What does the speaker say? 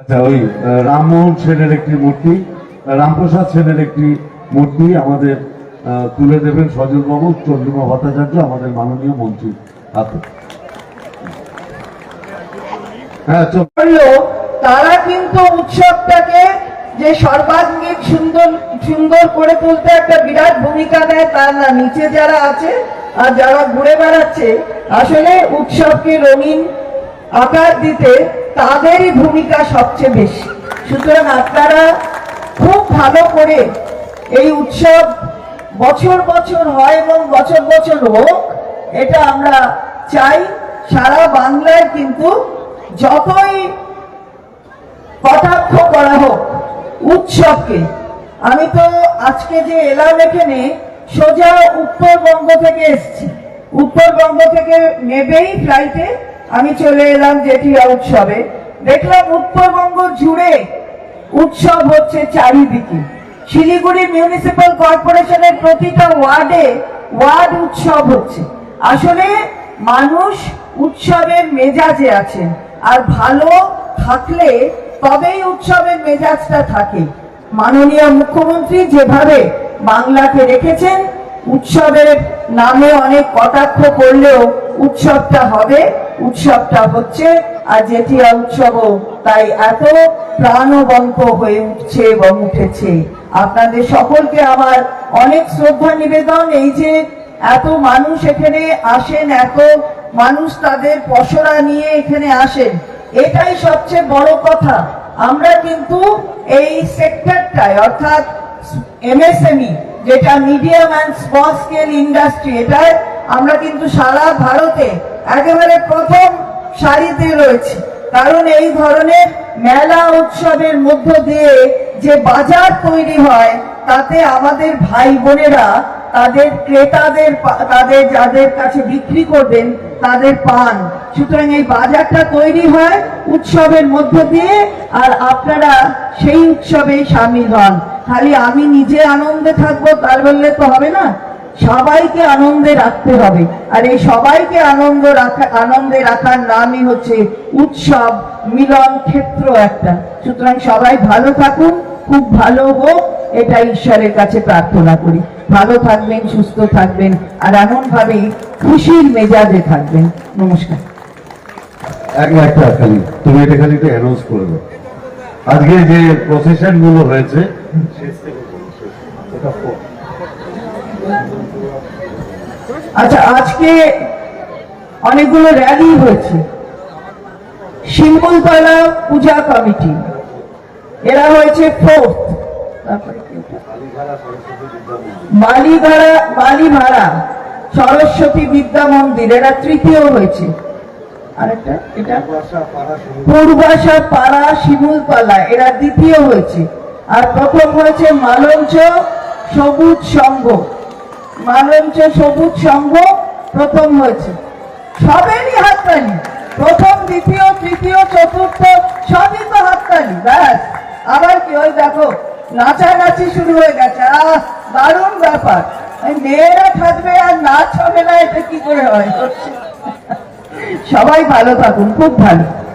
আচ্ছা ওই রামমোহন সেনের একটি মূর্তি রামপ্রসাদ সেনের একটি মূর্তি আমাদের তুলে দেবেন সজলবাবু, চন্দ্রিমা ভট্টাচার্য, আমাদের মাননীয় মন্ত্রী হাতে। হ্যাঁ তারা কিন্তু উৎসবটাকে যে সর্বাঙ্গীন সুন্দর সুন্দর করে তুলতে একটা বিরাট ভূমিকা নেয় তার না, নিচে যারা আছে আর যারা ঘুরে বেড়াচ্ছে, আসলে উৎসবকে রঙিন আকার দিতে তাদেরই ভূমিকা সবচেয়ে বেশি। সুতরাং আপনারা খুব ভালো করে এই উৎসব বছর বছর হয় এবং বছর বছর হোক, এটা আমরা চাই। সারা বাংলায় কিন্তু যতই কটাক্ষ করা হোক উৎসবকে, আমি তো আজকে যে এলাম এখানে, সোজা উত্তরবঙ্গ থেকে এসেছি। উত্তরবঙ্গ থেকে নেবেই ফ্লাইটে আমি চলে এলাম জেঠিয়া উৎসবে। দেখলাম উত্তরবঙ্গ জুড়ে উৎসব হচ্ছে চারিদিকে। শিলিগুড়ি মিউনিসিপাল কর্পোরেশনের প্রতিটা ওয়ার্ডে ওয়ার্ড উৎসব হচ্ছে। আসলে মানুষ উৎসবের মেজাজে আছেন আর ভালো থাকলে তবেই উৎসবের মেজাজটা থাকে। মাননীয় মুখ্যমন্ত্রী যেভাবে বাংলাকে রেখেছেন, উৎসবের নামে অনেক কটাক্ষ করলেও উৎসবটা হবে। উৎসবটা হচ্ছে, আর জেঠিয়া উৎসবও তাই এত প্রাণবন্ত হয়ে উঠছে এবং উঠেছে। আপনাদের সকলকে আমার অনেক শ্রদ্ধা নিবেদন, এই যে এত মানুষ এখানে আসেন, এত মানুষ তাদের পসরা নিয়ে এখানে আসেন, এটাই সবচেয়ে বড় কথা। আমরা কিন্তু এই সেক্টরটায় অর্থাৎ এমএসএমই, যেটা medium and small scale industry এটায় আমরা কিন্তু সারা ভারতে একেবারে প্রথম সারিতে রয়েছে। কারণ এই ধরনের মেলা উৎসবের মধ্য দিয়ে যে বাজার তৈরি হয়, তাতে আমাদের ভাই বোনেরা, তাদের ক্রেতাদের তাদের যাদের কাছে বিক্রি করবেন, তাদের পান। সুতরাং এই বাজারটা তৈরি হয় উৎসবের মধ্য দিয়ে, আর আপনারা সেই উৎসবেই সামিল হন। খালি আমি নিজে আনন্দে থাকব, তার বললে তো হবে না। সবাইকে আনন্দে রাখতে হবে। আর এই সবাইকে আনন্দ রাখা আনন্দে রাখার নামই হচ্ছে উৎসব মিলন ক্ষেত্র একটা। সুতরাং সবাই ভালো থাকুন খুব ভালো হোক এটা ঈশ্বরের কাছে প্রার্থনা করি। ভালো থাকবেন সুস্থ থাকবেন আর এমন ভাবেই খুশির মেজাজে থাকবেন। নমস্কার। এক খালি তুমি এটা খালি একটু অ্যানাউন্স করবে আজকে যে প্রসেশনগুলো হয়েছে আচ্ছা আজকে অনেকগুলো র্যালি হয়েছে। শিমুলতলা পূজা কমিটি। এরা হয়েছে ফোর্থ বালিভাড়া বালিভাড়া সরস্বতী বিদ্যা মন্দির, এরা তৃতীয় হয়েছে। আরেকটা পাড়া শিমুলতলা, এরা দ্বিতীয় হয়েছে। আর প্রথম হয়েছে মালঞ্চ সবুজ সংঘ। মালঞ্চ সবুজ সংঘ প্রথম হয়েছে। সবেরই হাততালি। প্রথম, দ্বিতীয়, তৃতীয়, চতুর্থ, সবই তো হাততালি। ব্যাস। আবার কি ওই দেখো, নাচানাচি শুরু হয়ে গেছে। আহ, দারুণ ব্যাপার। মেয়েরা থাকবে আর নাচ হবে না, এটা কি করে হয়? সবাই ভালো থাকুন, খুব ভালো।